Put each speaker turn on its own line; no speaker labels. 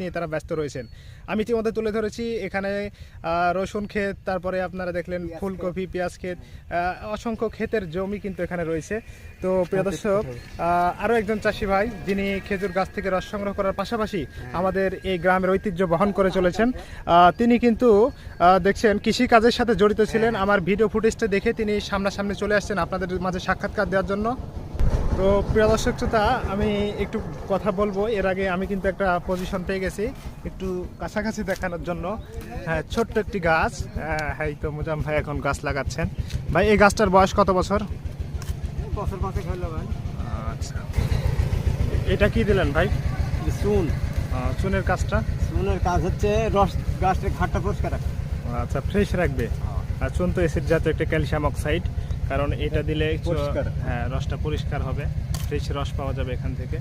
নিয়ে তারা ব্যস্ত রয়েছেন। আমি ইতিমধ্যে তুলে ধরেছি এখানে রসুন ক্ষেত তারপরে আপনারা দেখলেন ফুলকপি পেঁয়াজ ক্ষেত অসংখ্য ক্ষেতের জমি কিন্তু এখানে রয়েছে। তো প্রিয় দর্শক আরও একজন চাষি ভাই যিনি খেজুর গাছ থেকে রস সংগ্রহ করার পাশাপাশি আমাদের এই গ্রামের ঐতিহ্য বহন করে চলেছেন। আহ, তিনি কিন্তু দেখছেন কৃষি কাজের সাথে জড়িত ছিলেন। আমার ভিডিও ফুটেজটা দেখে তিনি সামনাসামনি চলে আসছেন আপনাদের মাঝে সাক্ষাৎকার দেওয়ার জন্য। তো প্রিয় দর্শক শ্রোতা আমি একটু কথা বলব। এর আগে আমি কিন্তু একটা পজিশন পেয়ে গেছি একটু কাছাকাছি দেখানোর জন্য। হ্যাঁ ছোট্ট একটি গাছ। হ্যাঁ হ্যাঁ, তো মুজাম ভাই এখন গাছ লাগাচ্ছেন। ভাই এই গাছটার বয়স কত বছর?
বছর পাঁচেক হলো ভাই।
আচ্ছা। এটা কি দিলেন ভাই?
চুন।
চুনের কাজটা?
চুনের কাজ হচ্ছে রস গাছের ঘাটটা পরিষ্কার
আচ্ছা ফ্রেশ রাখবে। আর চুন তো এসিড জাতীয় একটা ক্যালসিয়াম অক্সাইড। কারণ এটা দিলে হ্যাঁ রসটা পরিষ্কার হবে। ফ্রেশ রস পাওয়া যাবে এখান থেকে।